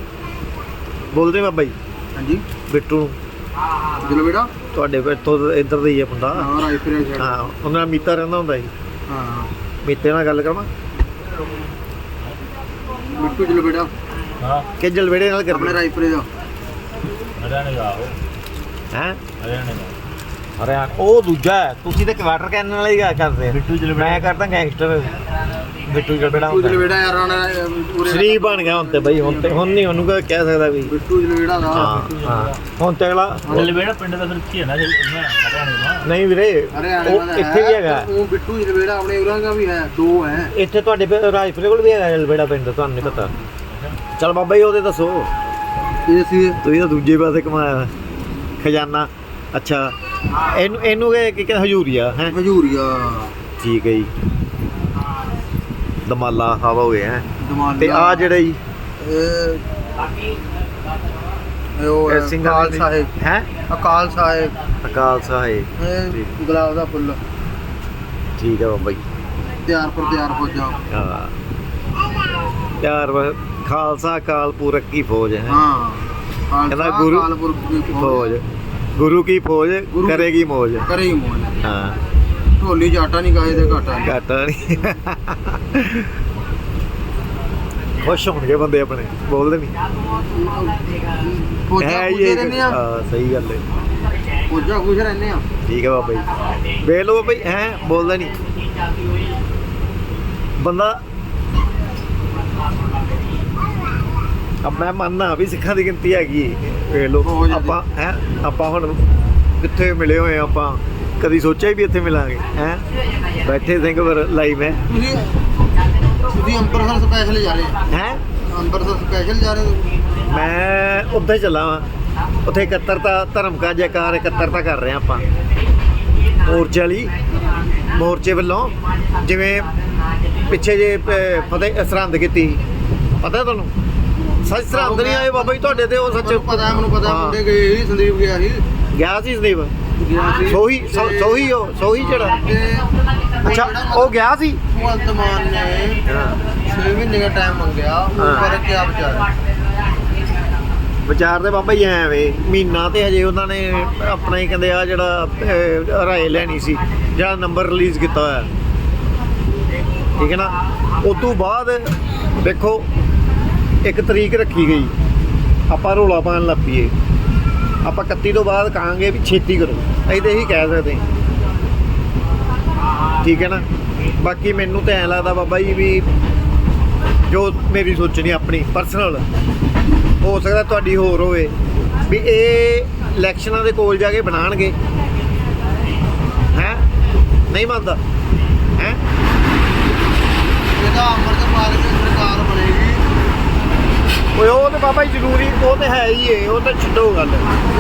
ਬੋਲਦੇ ਬਾਬਾ ਜੀ। ਹਾਂਜੀ। ਬਿੱਟੂ। ਨੂੰ ਦਿਲ ਬੇੜਾ ਤੁਹਾਡੇ ਇੱਥੋਂ ਦਾ- ਇੱਧਰ ਦਾ ਹੀ ਹੈ ਬੰਦਾ ਹਾਂ ਰਾਈਫਲ ਹੈ ਹਾਂ ਉਹਨਾਂ ਨਾਲ ਮੀਤਾ ਰਹਿੰਦਾ ਹੁੰਦਾ ਸੀ। ਹਾਂ ਮੀਤੇ ਨਾਲ ਗੱਲ ਕਰਾਂ। ਮਿੱਟੂ ਦਿਲ ਬੇੜਾ ਹਾਂ। ਕਿ ਜਲਬੇੜੇ ਨਾਲ ਆਪਣੇ ਕਰਦੇ? ਰਾਈਫਲ ਦਾ। ਹਰਿਆਣੇ ਦਾ ਉਹ ਹੈ? ਹਰਿਆਣੇ ਦਾ। ਅਰੇ ਯਾਰ, ਉਹ ਦੂਜਾ ਹੈ ਤੁਸੀਂ ਤੇ ਕਵਾਟਰ ਕੈਨਨ ਵਾਲੀ ਗੱਲ ਕਰਦੇ ਆ। ਬਿੱਟੂ। ਮੈਂ ਕਰਦਾ ਗੈਂਗਸਟਰ ਬਿੱਟੂ ਦਿਲ ਹੁੰਦਾ। ਬੇੜਾ ਯਾਰ ਨੇ ਪੂਰੇ ਸ਼ਰੀਫ ਬਣ ਗਿਆ ਹੁਣ ਤੇ ਬਈ ਹੁਣ ਤੇ ਹੁਣ ਨਹੀਂ ਉਹਨੂੰ ਕਹਿ ਸਕਦਾ ਵੀ। ਦਾ। ਹਾਂ ਹਾਂ। ਹੁਣ ਤੇ ਅਗਲਾ ਜਲਵੇੜਾ ਪਿੰਡ ਦਾ ਫਿਰ ਕੀ ਹੈ ਨਾ ਜਿਹੜਾ ਹਰਿਆਣੇ ਦਾ। ਨਹੀਂ ਵੀਰੇ ਹਰਿਆਣੇ ਉਹ ਇੱਥੇ ਵੀ ਹੈਗਾ। ਉਹ ਬਿੱਟੂ ਦਿਲ ਬੇੜਾ ਆਪਣੇ ਉਰਾਂ ਦਾ ਵੀ ਹੈ ਦੋ ਹੈ। ਇੱਥੇ ਤੁਹਾਡੇ ਪੇ- ਰਾਜਪੁਰੇ ਕੋਲ ਵੀ ਹੈਗਾ ਜਲਬੇੜਾ ਪਿੰਡ ਤੁਹਾਨੂੰ ਨਹੀਂ ਪਤਾ। ਚਲ ਬਾਬਾ ਜੀ ਉਹਦੇ ਦੱਸੋ। ਇਹ ਸੀ ਤੁਸੀਂ ਤਾਂ ਦੂਜੇ ਪਾਸੇ ਕਮਾਇਆ ਖਜ਼ਾਨਾ। ਅੱਛਾ। ਇਹਨੂੰ ਇਹਨੂੰ ਕੀ ਕੀ ਕਹਿੰਦੇ ਹਜੂਰੀਆ ਹੈ? ਹਜੂਰੀਆ। ਠੀਕ ਹੈ ਜੀ। ਦਮਾਲਾ ਹਵਾ ਹੋਏ ਹੈ? ਤੇ ਆ ਜਿਹੜਾ ਜੀ? ਇਹ ਇਹ ਉਹ ਇਹ ਹੈ, ਸਿੰਘਾਂ ਅਕਾਲ ਦੀ- ਸਾਹਿਬ। ਹੈ? ਅਕਾਲ ਸਾਹਿਬ। ਅਕਾਲ ਸਾਹਿਬ ਇਹ ਗੁਲਾਬ ਦਾ ਫੁੱਲ। ਠੀਕ ਹੈ ਬਾਬਾ ਜੀ। ਤਿਆਰ ਪਰ ਤਿਆਰ ਹੋ ਜਾ ਹਾਂ। ਵਾ- ਖਾਲਸਾ ਅਕਾਲ ਪੁਰਖ ਕੀ ਫੌਜ ਹੈ ਹਾਂ? ਕਹਿੰਦਾ ਗੁਰੂ- ਕਾਲਪੁਰ ਦੀ ਫੌਜ ਗੁਰੂ ਕੀ ਫੌਜ ਗੁਰੂ- ਕਰੇਗੀ ਮੌਜ। ਕਰੇ ਹੀ ਮੋਜ। ਹਾਂ। ਢੋਲੀ ਜਾਟਾ ਨਹੀਂ ਕਾਹੇ ਦੇ ਘਾਟਾ ਨਹੀਂ। ਘਾਟਾ ਨਹੀਂ। ਖੁਸ਼ ਹੋਣਗੇ ਬੰਦੇ ਆਪਣੇ ਬੋਲਦੇ ਨਹੀਂ ਖੁਸ਼ ਇਹ ਰਹਿੰਦੇ ਆ। ਹਾਂ ਸਹੀ ਗੱਲ ਹੈ ਫੌਜਾਂ ਖੁਸ਼ ਰਹਿੰਦੇ ਆ। ਠੀਕ ਹੈ ਬਾਬਾ ਜੀ। ਵੇਖ ਲਓ ਬਾਬਾ ਜੀ ਹੈ ਬੋਲਦਾ ਨਹੀਂ ਬੰਦਾ ਅਬ ਮੈਂ ਮੰਨਦਾ ਵੀ ਸਿੱਖਾਂ ਦੀ ਗਿਣਤੀ ਹੈਗੀ ਹੈ। ਵੇਖ ਲਓ। ਆਪਾਂ ਹੈ ਆਪਾਂ ਹੁਣ ਕਿੱਥੇ ਮਿਲੇ ਹੋਏ ਆ ਆਪਾਂ? ਕਦੀ ਸੋਚਿਆ ਹੀ ਵੀ ਇੱਥੇ ਮਿਲਾਂਗੇ ਹੈ? ਬੈਠੇ ਸਿੰਘ ਪਰ ਲਾਈਵ ਹੈ। ਤੁਸੀਂ ਤੁਸੀਂ ਅੰਮ੍ਰਿਤਸਰ ਸਪੈਸ਼ਲ ਜਾ ਰਹੇ ਹੋ। ਅੰਮ੍ਰਿਤਸਰ ਸਪੈਸ਼ਲ ਜਾ ਰਹੇ ਮੈਂ ਉੱਥੇ ਚੱਲਾ ਵਾਂ। ਉੱਥੇ ਇਕੱਤਰਤਾ ਧਰਮ ਕਾ ਜੈਕਾਰ ਇਕੱਤਰਤਾ ਕਰ ਰਹੇ ਆਪਾਂ। ਮੋਰਚੇ ਵਾਲੀ ਮੋਰਚੇ ਵੱਲੋਂ ਜਿਵੇਂ ਪਿੱਛੇ ਜੇ ਫਤਿਹ ਸਰਹੰਦ ਕੀਤੀ। ਪਤਾ ਤੁਹਾਨੂੰ? ਸੱਚ ਸਰਹੰਦ ਨਹੀਂ ਆਏ ਬਾਬਾ ਜੀ ਤੁਹਾਡੇ ਤੇ ਉਹ ਸੱਚ। ਪਤਾ ਹੈ, ਮੈਨੂੰ ਪਤਾ ਹੈ, ਹਾਂ। ਮੁੰਡੇ ਗਏ ਸੀ ਸੰਦੀਪ ਗਿਆ ਸੀ। ਗਿਆ ਸੀ ਸੰਦੀਪ? ਗਿਆ ਸੀ। ਸੋਹੀ ਸੋ- ਸੋਹੀ ਉਹ ਸੋਹੀ ਜਿਹੜਾ? ਤੇ ਅੱਛਾ ਉਹ ਗਿਆ ਸੀ? ਭਗਵੰਤ ਮਾਨ ਨੇ ਹਾਂ 6 ਮਹੀਨੇ ਦਾ ਟਾਈਮ ਮੰਗਿਆ ਹਾਂ। ਪਰ ਕੀ ਵਿਚਾਰ ਵਿਚਾਰ ਦੇ ਬਾਬਾ ਜੀ ਐ ਵੇ ਮਹੀਨਾ ਤੇ ਹਜੇ ਉਹਨਾਂ ਨੇ ਆਪਣਾ ਹੀ ਕਹਿੰਦੇ ਆ ਜਿਹੜਾ ਅਹ, ਰਾਏ ਲੈਣੀ ਸੀ ਜਿਹੜਾ ਨੰਬਰ ਰਿਲੀਜ਼ ਕੀਤਾ ਹੋਇਆ। ਠੀਕ ਹੈ ਨਾ? ਉਸ ਤੋਂ ਬਾਅਦ ਦੇਖੋ ਇੱਕ ਤਰੀਕ ਰੱਖੀ ਗਈ। ਆਪਾਂ ਰੋਲਾ ਪਾਉਣ ਲੱਗ ਆਪਾਂ 31 ਤੋਂ ਬਾਅਦ ਕਹਾਂਗੇ ਵੀ ਛੇਤੀ ਕਰੋ। ਅਸੀਂ ਤਾਂ ਇਹੀ ਕਹਿ ਸਕਦੇ ਠੀਕ ਹੈ ਨਾ? ਬਾਕੀ ਮੈਨੂੰ ਤਾਂ ਐਂ ਲੱਗਦਾ ਬਾਬਾ ਜੀ ਵੀ ਜੋ ਮੇਰੀ ਸੋਚਣੀ ਆਪਣੀ ਪਰਸਨਲ ਹੋ ਸਕਦਾ ਤੁਹਾਡੀ ਹੋਰ ਹੋਵੇ ਵੀ ਇਹ ਇਲੈਕਸ਼ਨਾਂ ਦੇ ਕੋਲ ਜਾ ਕੇ ਬਣਾਣਗੇ ਹੈ? ਨਹੀਂ ਮੰਨਦਾ। ਹੈ? ਇਹਦਾ ਅੰਮ੍ਰਿਤਪਾਲ ਦੀ ਸਰਕਾਰ ਬਣੇਗੀ। ਓਏ ਉਹ ਤੇ ਬਾਬਾ ਜੀ ਜ਼ਰੂਰੀ ਉਹ ਤੇ ਹੈ ਹੀ ਏ ਉਹ ਤਾਂ ਛੱਡੋ ਗੱਲ।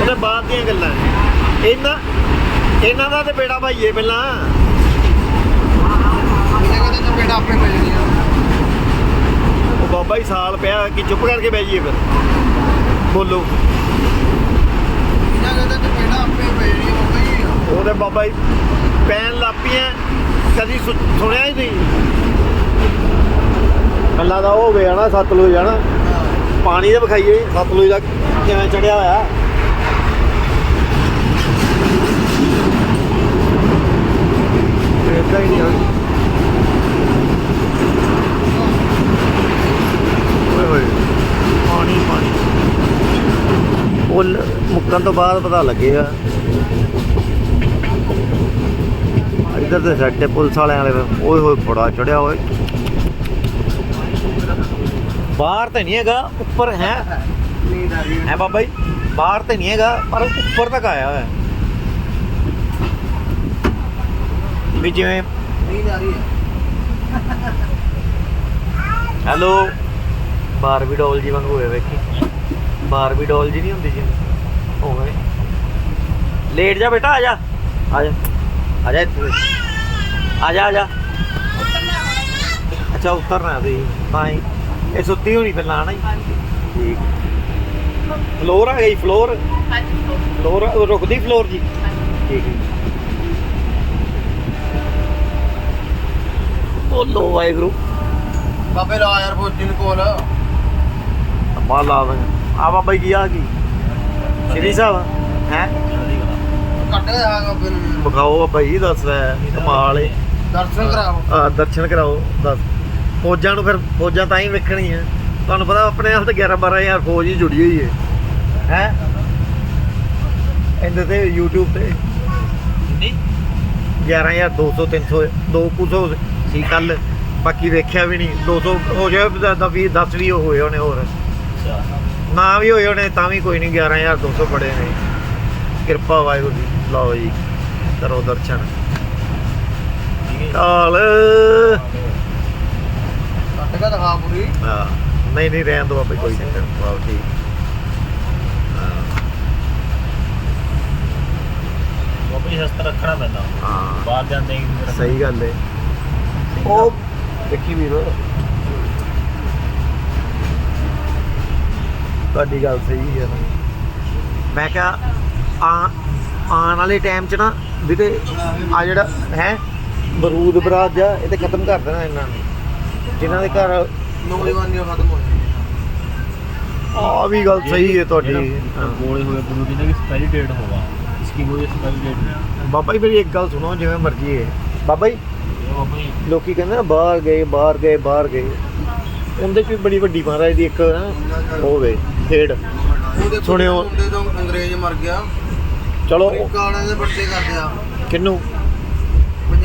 ਉਹਦੇ ਬਾਅਦ ਦੀਆਂ ਗੱਲਾਂ ਇਹਨਾਂ ਇਹਨਾਂ ਦਾ ਤੇ ਬੇੜਾ ਭਾਈਏ ਪਹਿਲਾਂ। ਕਹਿੰਦੇ ਚਪੇੜਾ ਪੈ ਉਹ ਬਾਬਾ ਜੀ ਸਾਲ ਪਿਆ ਕਿ ਚੁੱਪ ਕਰਕੇ ਬਹਿ ਜਾਈਏ ਫਿਰ। ਬੋਲੋ। ਇਹਨਾਂ ਕਹਿੰਦੇ ਚਪੇੜਾ ਪੈ ਬਾਬਾ ਜੀ ਉਹਦੇ ਬਾਬਾ ਜੀ ਪੈਣ ਲੱਪੀਆਂ ਕਦੀ ਸੁ- ਸੁਣਿਆ ਹੀ ਨਹੀਂ। ਅੱਲਾ ਦਾ ਉਹ ਹੋਵੇ ਨਾ ਸਤਲੁਜ ਜਾਣਾ। ਪਾਣੀ ਦੇ ਵਿਖਾਈਏ। ਸਤਲੁਜ ਦਾ ਕਿਵੇਂ ਚੜਿਆ ਹੋਇਆ? ਏਦਾਂ ਹੀ ਨਹੀਂ ਹੋਈ ਓਏ ਹੋਏ। ਪਾਣੀ ਪਾਣੀ। ਉਹ ਮੁੱਕਣ ਤੋਂ ਬਾਅਦ ਪਤਾ ਲੱਗੇਗਾ। ਇੱਧਰ ਤੇ ਸੱਟੇ ਪੁਲਿਸ ਵਾਲਿਆਂ ਵਾਲੇ। ਓਏ ਹੋਏ ਬੜਾ ਚੜਿਆ ਓਏ। ਬਾਹਰ ਤੇ ਨਹੀਂ ਹੈਗਾ, ਉੱਪਰ ਹੈ। ਹੈ ਬਾਬਾ ਜੀ, ਬਾਹਰ ਤੇ ਨਹੀਂ ਹੈਗਾ, ਪਰ ਉੱਪਰ ਤੱਕ ਆਇਆ ਹੋਇਆ। ਵੀ ਜਿਵੇਂ ਨੀਂਦ ਆ ਰਹੀ ਹੈ ਹੈਲੋ, ਬਾਰਬੀ ਡੋਲ ਜੀ ਵਾਂਗੂ ਹੋਏ ਵੇਖੀ। ਬਾਰਬੀ ਡੋਲ ਜੀ ਨਹੀਂ ਹੁੰਦੀ ਜਿਵੇਂ ਹੋਵੇ ਲੇਟ ਜਾ ਬੇਟਾ, ਆ ਜਾ। ਆ ਜਾ। ਆ ਜਾ ਇੱਥੇ। ਆ ਜਾ ਆ ਜਾ। ਅੱਛਾ, ਉਤਰਨਾ ਦੇ ਤਾਂ ਹੀ। ਇਹ ਸੁੱਤੀ ਹੋਣੀ ਪਹਿਲਾਂ ਨਾ ਠੀਕ। ਫਲੋਰ ਆ ਗਈ ਫਲੋਰ? ਫਲੋਰ। ਰੁਕਦੀ ਫਲੋਰ ਜੀ? ਠੀਕ ਹੈ। ਬੋਲੋ ਵਾਹਿਗੁਰੂ। ਬਾਬੇ ਲਾ ਯਾਰ ਫੌਜੀ ਨੂੰ ਕੋਲ। ਮਾਲ ਲਾ ਦੇ। ਆ ਬਾਬਾ ਜੀ ਕੀ ਆ ਕੀ ਸ਼੍ਰੀ ਸਾਹਿਬ ਹੈ? ਕੱਟ ਆ ਬਾਬੇ ਨੂੰ। ਬਾਬਾ ਜੀ ਦੱਸ ਕਮਾਲ ਏ। ਦਰਸ਼ਨ ਕਰਾਓ। ਆ ਦਰਸ਼ਨ ਕਰਾਓ ਦੱਸ। ਫੌਜਾਂ ਨੂੰ ਫਿਰ ਫੌਜਾਂ ਤਾਂ ਹੀ ਵੇਖਣੀ ਆ। ਤੁਹਾਨੂੰ ਪਤਾ ਆਪਣੇ ਆਪ ਤੇ 11 12000 ਫੌਜ ਹੀ ਜੁੜੀ ਹੋਈ ਹੈ ਹੈ? ਇਹਦੇ ਤੇ YouTube ਤੇ। ਨਹੀਂ 11200 300 ਦੋ ਕੁਝ ਸੀ ਕੱਲ। ਬਾਕੀ ਵੇਖਿਆ ਵੀ ਨਹੀਂ। 200 ਹੋ ਜਾਏ ਤਾਂ 20 10 ਵੀ ਹੋਏ ਹੋਣੇ ਹੋਰ। ਨਾ ਵੀ ਹੋਏ ਹੋਣੇ ਤਾਂ ਵੀ ਕੋਈ ਨਹੀਂ। 11200 ਬੜੇ ਨੇ। ਕਿਰਪਾ ਵਾਹਿਗੁਰੂ ਦੀ ਲਓ ਜੀ। ਕਰੋ ਦਰਸ਼ਨ। ਕਾਲ। ਕੱਟ ਕੇ ਦਿਖਾ ਪੂਰੀ। ਹਾਂ। ਨਹੀਂ ਨਹੀਂ ਰਹਿਣ ਦੋ ਆਪੇ ਕੋਈ ਨਹੀਂ। ਵਾਹ ਠੀਕ। ਬਾਬਾ ਜੀ ਹਸਤ ਰੱਖਣਾ ਪੈਂਦਾ। ਹਾਂ। ਬਾਹਰ ਜਾਂਦੇ ਹੀ। ਸਹੀ ਗੱਲ ਹੈ ਉਹ ਦੇਖੀ ਵੀਰ। ਤੁਹਾਡੀ ਗੱਲ ਸਹੀ ਹੈ ਮੈਂ ਕਿਹਾ ਆ ਆਉਣ ਵਾਲੇ ਟਾਈਮ 'ਚ ਨਾ ਵੀਰੇ ਆ ਜਿਹੜਾ ਹੈ? ਬਰੂਦ ਬਰਾਜ ਆ ਇਹ ਤੇ ਖਤਮ ਕਰ ਦੇਣਾ ਇਹਨਾਂ ਨੇ। ਜਿਨ੍ਹਾਂ ਦੇ ਘਰ ਨੌਜਵਾਨੀਆਂ ਖਤਮ ਹੋ ਆ। ਵੀ ਗੱਲ ਸਹੀ ਹੈ ਤੁਹਾਡੀ। ਗੋਲੇ ਹੋਏ ਗੁਰੂ ਜੀ ਨੇ ਬਾਬਾ ਜੀ ਮੇਰੀ ਇੱਕ ਗੱਲ ਸੁਣੋ ਜਿਵੇਂ ਮਰਜ਼ੀ ਹੈ। ਬਾਬਾ ਜੀ ਲੋਕੀ ਕਹਿੰਦੇ ਨਾ ਬਾਹਰ ਗਏ ਬਾਹਰ ਗਏ ਬਾਹਰ ਗਏ। ਉਹਦੇ ਚ ਵੀ ਬੜੀ ਵੱਡੀ ਮਹਾਰਾਜ ਦੀ ਇੱਕ ਨਾ ਹੋਵੇ ਖੇਡ। ਸੁਣਿਓ। ਅੰਗਰੇਜ਼ ਮਰ ਗਿਆ। ਚਲੋ। ਅਮਰੀਕਾ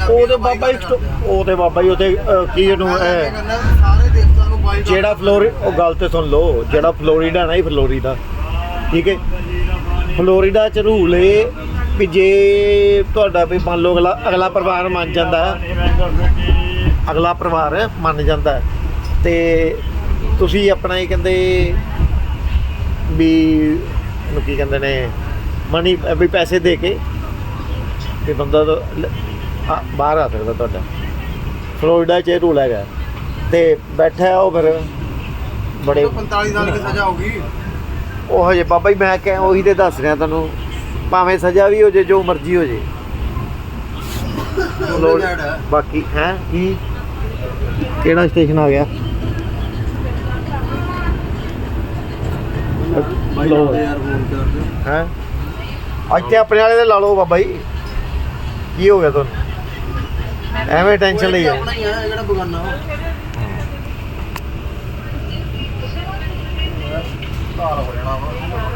ਉਹਦੇ ਬਾਬਾ ਜੀ ਉਹਦੇ ਬਾਬਾ ਜੀ ਉਹਦੇ ਕੀ ਇਹਨੂੰ ਇਹ ਸਾਰੇ ਦੇਸ਼ਾਂ ਨੂੰ ਬਾਈ ਜਿਹੜਾ ਫਲੋਰੀ ਉਹ ਗੱਲ ਤੇ ਸੁਣ ਲਓ, ਜਿਹੜਾ ਫਲੋਰੀਡਾ ਨਾ ਫਲੋਰੀਡਾ, ਠੀਕ ਹੈ? ਫਲੋਰੀਡਾ ਚ ਰੂਲ ਏ ਵੀ ਜੇ ਤੁਹਾਡਾ ਵੀ ਮੰਨ ਲਓ ਅਗਲਾ ਅਗਲਾ ਪਰਿਵਾਰ ਮੰਨ ਜਾਂਦਾ ਅਗਲਾ ਪਰਿਵਾਰ ਮੰਨ ਜਾਂਦਾ ਤੇ ਤੁਸੀਂ ਆਪਣਾ ਹੀ ਕਹਿੰਦੇ ਵੀ ਕੀ ਕਹਿੰਦੇ ਨੇ, ਮਨੀ ਵੀ ਪੈਸੇ ਦੇ ਕੇ ਵੀ ਬੰਦਾ ਆ- ਬਾਹਰ ਆ ਸਕਦਾ ਤੁਹਾਡਾ। ਫਲੋਰੀਡਾ ਚ ਇਹ ਰੂਲ ਹੈਗਾ। ਤੇ ਬੈਠਾ ਹੈ ਉਹ ਫਿਰ ਬੜੇ 45 ਸਾਲ ਦੀ ਸਜ਼ਾ ਹੋਗੀ ਉਹ ਹਜੇ ਬਾਬਾ ਜੀ ਮੈਂ ਕਹਿ ਉਹੀ ਤੇ ਦੱਸ ਰਿਹਾ ਤੁਹਾਨੂੰ। ਭਾਵੇਂ ਸਜ਼ਾ ਵੀ ਹੋ ਜੇ ਜੋ ਮਰਜ਼ੀ ਹੋ ਜੇ। ਲੋੜ ਬਾਕੀ ਹੈ? ਕੀ? ਕਿਹੜਾ ਸਟੇਸ਼ਨ ਆ ਗਿਆ? ਬਾਈ ਲਓ। ਲਾਉਂਦੇ ਯਾਰ ਫੋਨ ਚਾਰਜ। ਹੈ? ਅੱਜ ਤੇ ਆਪਣੇ ਵਾਲੇ ਦੇ ਲਾ ਲਓ ਬਾਬਾ ਜੀ। ਕੀ ਹੋ ਗਿਆ ਤੁਹਾਨੂੰ? ਐਵੇਂ ਟੈਨਸ਼ਨ ਲਈ ਆਪਣਾ ਹੀ ਆ ਕਿਹੜਾ ਬਗਾਨਾ ਵਾ। ਧਾਰ ਹੋ ਜਾਣਾ ਵਾ।